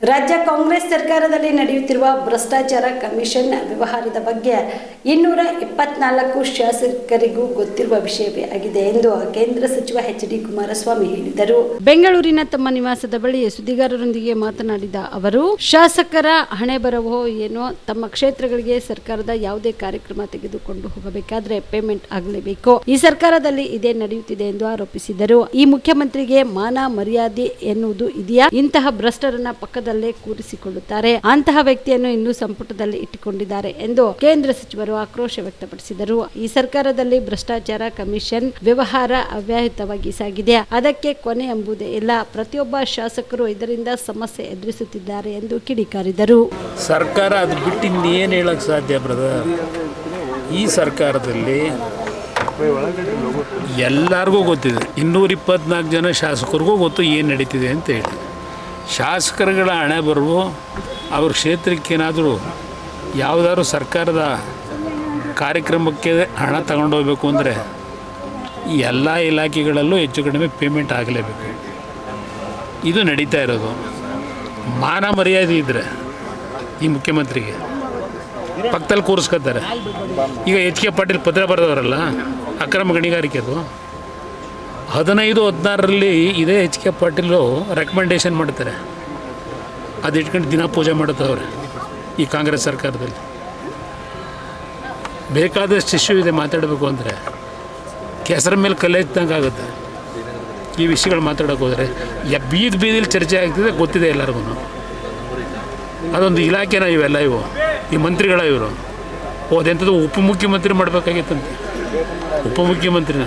ರಾಜ್ಯ ಕಾಂಗ್ರೆಸ್ ಸರ್ಕಾರದಲ್ಲಿ ನಡೆಯುತ್ತಿರುವ ಭ್ರಷ್ಟಾಚಾರ ಕಮಿಷನ್ ವ್ಯವಹಾರದ ಬಗ್ಗೆ ಇನ್ನೂರ ಇಪ್ಪತ್ನಾಲ್ಕು ಶಾಸಕರಿಗೂ ಗೊತ್ತಿರುವ ವಿಷಯವೇ ಆಗಿದೆ ಎಂದು ಕೇಂದ್ರ ಸಚಿವ ಎಚ್ ಡಿ ಕುಮಾರಸ್ವಾಮಿ ಹೇಳಿದರು. ಬೆಂಗಳೂರಿನ ತಮ್ಮ ನಿವಾಸದ ಬಳಿ ಸುದ್ದಿಗಾರರೊಂದಿಗೆ ಮಾತನಾಡಿದ ಅವರು, ಶಾಸಕರ ಹಣೆ ಬರವೋ ಏನೋ ತಮ್ಮ ಕ್ಷೇತ್ರಗಳಿಗೆ ಸರ್ಕಾರದ ಯಾವುದೇ ಕಾರ್ಯಕ್ರಮ ತೆಗೆದುಕೊಂಡು ಹೋಗಬೇಕಾದ್ರೆ ಪೇಮೆಂಟ್ ಆಗಲೇಬೇಕು. ಈ ಸರ್ಕಾರದಲ್ಲಿ ಇದೇ ನಡೆಯುತ್ತಿದೆ ಎಂದು ಆರೋಪಿಸಿದರು. ಈ ಮುಖ್ಯಮಂತ್ರಿಗೆ ಮಾನ ಮರ್ಯಾದೆ ಎನ್ನುವುದು ಇದೆಯಾ? ಇಂತಹ ಭ್ರಷ್ಟರನ್ನ ಪಕ್ಕದಲ್ಲೇ ಕೂರಿಸಿಕೊಳ್ಳುತ್ತಾರೆ. ಅಂತಹ ವ್ಯಕ್ತಿಯನ್ನು ಇನ್ನೂ ಸಂಪುಟದಲ್ಲಿ ಇಟ್ಟುಕೊಂಡಿದ್ದಾರೆ ಎಂದು ಕೇಂದ್ರ ಸಚಿವರು ಆಕ್ರೋಶ ವ್ಯಕ್ತಪಡಿಸಿದರು. ಈ ಸರ್ಕಾರದಲ್ಲಿ ಭ್ರಷ್ಟಾಚಾರ ಕಮಿಷನ್ ವ್ಯವಹಾರ ಅವ್ಯಾಹಿತವಾಗಿ ಸಾಗಿದೆ. ಅದಕ್ಕೆ ಕೊನೆ ಎಂಬುದೇ ಇಲ್ಲ. ಪ್ರತಿಯೊಬ್ಬ ಶಾಸಕರು ಇದರಿಂದ ಸಮಸ್ಯೆ ಎದುರಿಸುತ್ತಿದ್ದಾರೆ ಎಂದು ಕಿಡಿಕಾರಿದರು. ಸರ್ಕಾರ ಅದು ಬಿಟ್ಟು ಇನ್ನೇನು ಹೇಳಕ್ ಸಾಧ್ಯ ಬ್ರದರ್? ಈ ಸರ್ಕಾರದಲ್ಲಿ ಎಲ್ಲರಿಗೂ ಗೊತ್ತಿದೆ. ಇನ್ನೂರ ಇಪ್ಪತ್ನಾಲ್ಕು ಜನ ಶಾಸಕರಿಗೂ ಗೊತ್ತು ಏನು ನಡೀತಿದೆ ಅಂತ ಹೇಳಿ. ಶಾಸಕರುಗಳ ಹಣೆ ಬರುವು, ಅವ್ರ ಕ್ಷೇತ್ರಕ್ಕೇನಾದರೂ ಯಾವುದಾದ್ರು ಸರ್ಕಾರದ ಕಾರ್ಯಕ್ರಮಕ್ಕೆ ಹಣ ತಗೊಂಡೋಗ್ಬೇಕು ಅಂದರೆ ಎಲ್ಲ ಇಲಾಖೆಗಳಲ್ಲೂ ಹೆಚ್ಚು ಕಡಿಮೆ ಪೇಮೆಂಟ್ ಆಗಲೇಬೇಕು. ಇದು ನಡೀತಾ ಇರೋದು. ಮಾನ ಮರ್ಯಾದೆ ಇದ್ದರೆ ಈ ಮುಖ್ಯಮಂತ್ರಿಗೆ. ಪಕ್ಕದಲ್ಲಿ ಕೂರಿಸ್ಕೊತಾರೆ. ಈಗ ಎಚ್ ಕೆ ಪಾಟೀಲ್ ಪತ್ರ ಬರೆದವರಲ್ಲ, ಅಕ್ರಮ ಗಣಿಗಾರಿಕೆ ಅದು. ಹದಿನೈದು, ಹದಿನಾರರಲ್ಲಿ ಇದೇ ಎಚ್ ಕೆ ಪಾಟೀಲು ರೆಕಮೆಂಡೇಶನ್ ಮಾಡ್ತಾರೆ. ಅದು ಇಟ್ಕೊಂಡು ದಿನ ಪೂಜೆ ಮಾಡುತ್ತವ್ರೆ ಈ ಕಾಂಗ್ರೆಸ್ ಸರ್ಕಾರದಲ್ಲಿ. ಬೇಕಾದಷ್ಟು ಇಶ್ಯೂ ಇದೆ ಮಾತಾಡಬೇಕು ಅಂದರೆ. ಕೆಸರ ಮೇಲೆ ಕಲ್ಲೆತ್ತಂಗೆ ಆಗುತ್ತೆ. ಈ ವಿಷಯಗಳು ಮಾತಾಡೋಕೆ ಹೋದರೆ ಯ ಬೀದಿ ಬೀದಿಲಿ ಚರ್ಚೆ ಆಗ್ತಿದೆ, ಗೊತ್ತಿದೆ ಎಲ್ಲರಿಗೂ ಅದೊಂದು ಇಲಾಖೆನ ಇವೆಲ್ಲ ಇವು. ಈ ಮಂತ್ರಿಗಳ ಇವರು. ಓದೆಂಥದ್ದು ಉಪಮುಖ್ಯಮಂತ್ರಿ ಮಾಡಬೇಕಾಗಿತ್ತಂತೆ. ಉಪಮುಖ್ಯಮಂತ್ರಿನ.